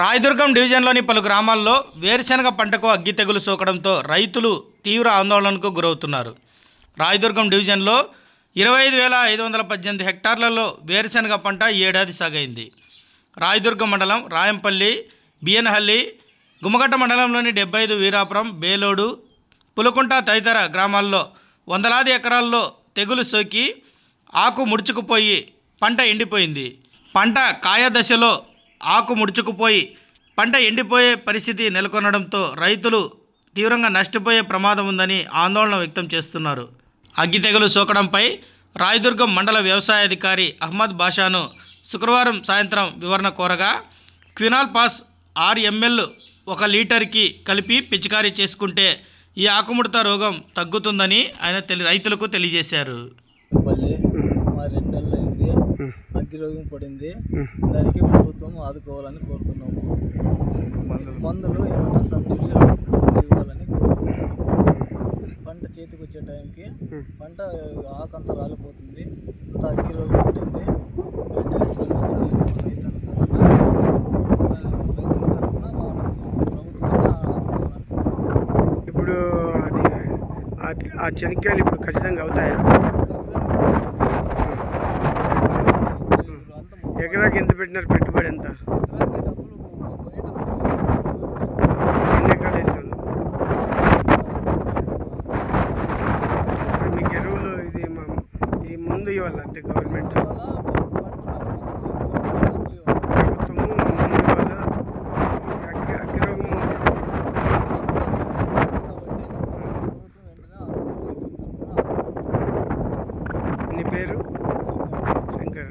రాయదుర్గం డివిజన్లోని పలు గ్రామాల్లో వేరుశెనగ పంటకు అగ్గి తెగులు సోకడంతో రైతులు తీవ్ర ఆందోళనకు గురవుతున్నారు. రాయదుర్గం డివిజన్లో ఇరవై ఐదు వేల ఐదు వందల పద్దెనిమిది హెక్టార్లలో వేరుశెనగ పంట ఈ ఏడాది సాగైంది. రాయదుర్గం మండలం రాయంపల్లి బిఎన్హల్లి గుమ్మగట్ట మండలంలోని డెబ్బై ఐదు వీరాపురం బేలోడు పులుకుంట తదితర గ్రామాల్లో వందలాది ఎకరాల్లో తెగులు సోకి ఆకు ముడుచుకుపోయి పంట ఎండిపోయింది. పంట కాయ దశలో ఆకు ముడుచుకుపోయి పంట ఎండిపోయే పరిస్థితి నెలకొనడంతో రైతులు తీవ్రంగా నష్టపోయే ప్రమాదం ఉందని ఆందోళన వ్యక్తం చేస్తున్నారు. అగ్గి తెగులు సోకడంపై రాయదుర్గం మండల వ్యవసాయ అధికారి అహ్మద్ బాషాను శుక్రవారం సాయంత్రం వివరణ కోరగా క్వినాల్ పాస్ ఆరు ఎంఎల్ ఒక లీటర్కి కలిపి పిచికారీ చేసుకుంటే ఈ ఆకుముడత రోగం తగ్గుతుందని ఆయన తెలి రైతులకు తెలియజేశారు. పల్లి మా రెండు నెలలు అయింది అగ్గి రోగం పడింది దానికి ప్రభుత్వం ఆదుకోవాలని కోరుతున్నాము. మందులు. ఏమైనా సబ్సిడీ ఇవ్వాలని కోరుతున్నాము పంట చేతికి వచ్చే టైంకి పంట ఆకంతా రాలిపోతుంది. అంత అగ్గి రోగం పడింది. వెంటనే స్పందించాలి రైతుల తరఫున రైతుల తరఫున ప్రభుత్వాన్ని ఆదుకోవాలని కోరుతున్నాము. ఇప్పుడు అది ఆ- ఆ చెనిక్కాయలు ఇప్పుడు ఖచ్చితంగా అవుతాయా? ఎకరాకి ఎంత పెట్టినారు? పెట్టుబడి ఎంత? ఎన్ని ఎకరాలు ఇప్పుడు మీకు ఎరువులు ఇది మ- ఈ ముందు ఇవ్వాలంటే గవర్నమెంట్ నీ పేరు? Shankar.